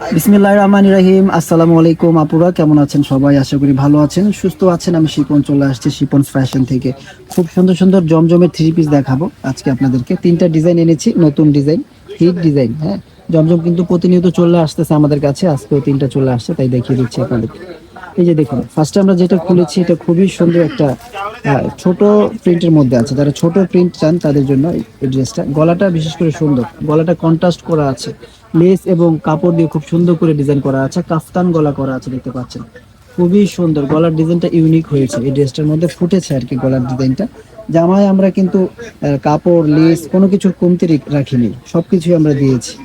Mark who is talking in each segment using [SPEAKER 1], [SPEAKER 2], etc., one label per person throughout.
[SPEAKER 1] বিসমিল্লাহ রহমান রাহিম। আসসালামু আলাইকুম আপুরা, কেমন আছেন সবাই? আশা করি ভালো আছেন, সুস্থ আছেন। আমি শিপন, চলে আসছি শিপন ফ্যাশন থেকে। খুব সুন্দর সুন্দর জমজমের থ্রি পিস দেখাবো। আজকে আপনাদেরকে তিনটা ডিজাইন এনেছি, নতুন ডিজাইন হিট ডিজাইন হ্যাঁ? জমজম কিন্তু প্রতিনিয়ত চলে আসতেছে আমাদের কাছে, আজকেও তিনটা চলে আসছে, তাই দেখিয়ে দিচ্ছি আপনাদেরকে। এই যে দেখুন ফার্স্টে আমরা যেটা খুলেছি, এটা খুবই সুন্দর একটা ছোট প্রিন্টের মধ্যে আছে। যারা ছোট প্রিন্ট চান, তাদের জন্য এই ড্রেসটা গলাটা বিশেষ করে সুন্দর। গলাটা কন্ট্রাস্ট করা আছে। লেস এবং কাপড় দিয়ে খুব সুন্দর করে ডিজাইন করা আছে। কাফতান গলা করা আছে, দেখতে পাচ্ছেন। খুবই সুন্দর। গলার ডিজাইনটা ইউনিক হয়েছে। এই ড্রেসটার মধ্যে ফুটেছে আর কি গলার ডিজাইনটা জামায় আমরা কিন্তু কাপড় লেস কোনো কিছুর কমতি রেখ- রাখিনি। সবকিছুই আমরা দিয়েছি।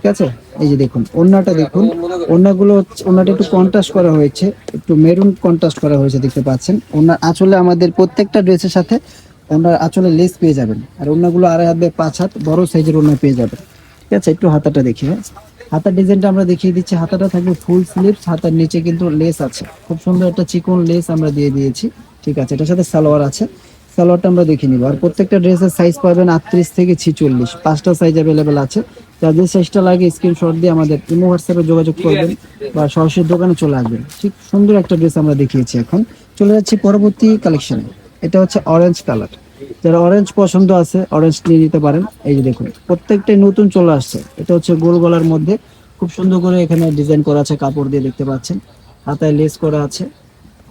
[SPEAKER 1] ঠিক আছে? এই যে দেখুন ওন্নাটা দেখুন। ওন্নাগুলো ওন্নাটা একটু কন্ট্রাস্ট করা হয়েছে। একটু মেরুন কন্ট্রাস্ট করা হয়েছে দেখতে পাচ্ছেন। ওনার আঁচলে আমাদের প্রত্যেকটা ড্রেসের সাথে ওনার আঁচলে লেস পেয়ে যাবেন। আর ওন্নাগুলো আড়াই হাত পাঁচ হাত বড় সাইজের ওন্না পেয়ে যাবেন। ঠিক আছে? একটু হাতাটা দেখি হ্যাঁ? হাতার ডিজাইনটা আমরা দেখিয়ে দিচ্ছি। হাতাটা থাকবে ফুল স্লিভস হাতার নিচে কিন্তু লেস আছে। খুব সুন্দর একটা চিকন লেস আমরা দিয়ে দিয়েছি। ঠিক আছে? এটার সাথে সালোয়ার আছে। সালোয়ারটা আমরা দেখে নিব। আর প্রত্যেকটা ড্রেসের সাইজ পাবেন আটত্রিশ থেকে ছিচল্লিশ। পাঁচটা সাইজ অ্যাভেলেবেল আছে। যাদের সাইজটা লাগে স্ক্রিনশট দিয়ে আমাদের ইমো হোয়াটসঅ্যাপে যোগাযোগ করবেন বা সরাসরি দোকানে চলে আসবেন। ঠিক সুন্দর একটা ড্রেস আমরা দেখিয়েছি এখন। চলে যাচ্ছি পরবর্তী কালেকশনে এটা হচ্ছে অরেঞ্জ কালার যারা অরেঞ্জ পছন্দ আছে অরেঞ্জ নিয়ে নিতে পারেন। এই যে দেখুন, প্রত্যেকটাই নতুন চলে আসছে। এটা হচ্ছে গোল গলার মধ্যে। খুব সুন্দর করে এখানে ডিজাইন করা আছে, কাপড় দিয়ে দেখতে পাচ্ছেন। হাতায় লেস করা আছে।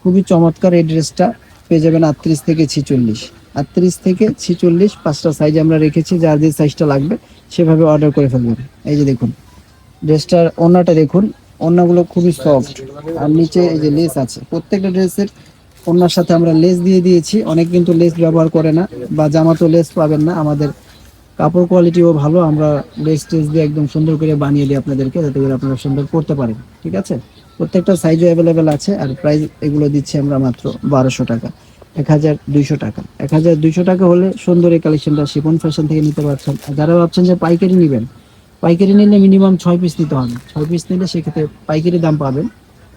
[SPEAKER 1] খুবই চমৎকার এই ড্রেসটা পেয়ে যাবেন আটত্রিশ থেকে ছিচল্লিশ। আটত্রিশ থেকে ছিচল্লিশ, পাঁচটা সাইজ আমরা রেখেছি। যার যে সাইজটা লাগবে সেভাবে অর্ডার করে ফেলবেন। এই যে দেখুন ড্রেসটার ওনাটা দেখুন ওনাগুলো খুবই সফট আর নিচে এই যে লেস আছে, প্রত্যেকটা ড্রেসের ওনার সাথে আমরা লেস দিয়ে দিয়েছি। অনেক কিন্তু লেস ব্যবহার করে না বা জামাতো লেস পাবেন না, আমাদের কাপড় কোয়ালিটিও ভালো। আমরা লেস টেস দিয়ে একদম সুন্দর করে বানিয়ে দিই আপনাদেরকে, যাতে করে আপনারা সুন্দর করতে পারেন। ঠিক আছে? প্রত্যেকটা সাইজও অ্যাভেলেবেল আছে, আর প্রাইস এগুলো দিচ্ছি আমরা মাত্র বারোশো টাকা। এক হাজার দুইশো টাকা। এক হাজার দুইশো টাকা হলে সুন্দর এই কালেকশনটা শিপন ফ্যাশন থেকে নিতে পারছেন। যারা ভাবছেন যে পাইকারি নেবেন, পাইকারি নিলে মিনিমাম ছয় পিস নিতে হবে। ছয় পিস নিলে সেক্ষেত্রে পাইকারি দাম পাবেন।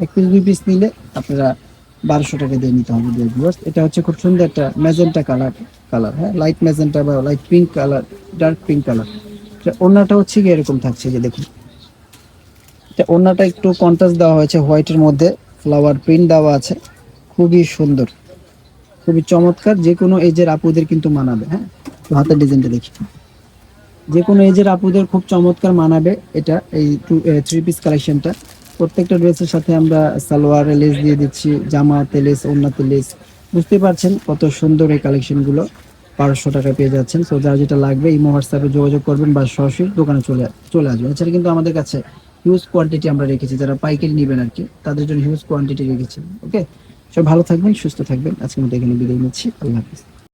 [SPEAKER 1] এক পিস দুই পিস নিলে আপনারা বারোশো টাকা দিয়ে নিতে হবে এটা হচ্ছে খুব সুন্দর একটা ম্যাজেন্টা কালার কালার হ্যাঁ? লাইট ম্যাজেন্টা বা light pink colour dark pink colour ওনাটা হচ্ছে কি এরকম থাকছে যে দেখুন। ওনাটা একটু কন্ট্রাস্ট দেওয়া হয়েছে হোয়াইটের মধ্যে। ফ্লাওয়ার প্রিন্ট দেওয়া আছে। খুবই সুন্দর। খুবই চমৎকার। যে কোনো এজের আপুদের কিন্তু মানাবে হ্যাঁ? তো হাতের ডিজাইনটা দেখি। যে কোনো এজের আপুদের খুব চমৎকার মানাবে এটা, এই টু থ্রি পিস কালেকশনটা প্রত্যেকটা ড্রেসের সাথে আমরা সালোয়ার লেস দিয়ে দিচ্ছি, জামাতে লেস ওন্নাতে লেস। বুঝতে পারছেন কত সুন্দর এই কালেকশনগুলো বারোশো টাকা পেয়ে যাচ্ছেন। সো যার যেটা লাগবে এই হোয়াটসঅ্যাপে যোগাযোগ করবেন বা সরাসরি দোকানে চলে চলে আসবেন। এছাড়া কিন্তু আমাদের কাছে হিউজ কোয়ান্টিটি আমরা রেখেছি। যারা পাইকারি নেবেন আর কি, তাদের জন্য হিউজ কোয়ান্টিটি রেখেছি। ওকে সব ভালো থাকবেন সুস্থ থাকবেন। আজকের মতো এখানে বিদায় নিচ্ছি। আল্লাহ হাফিজ।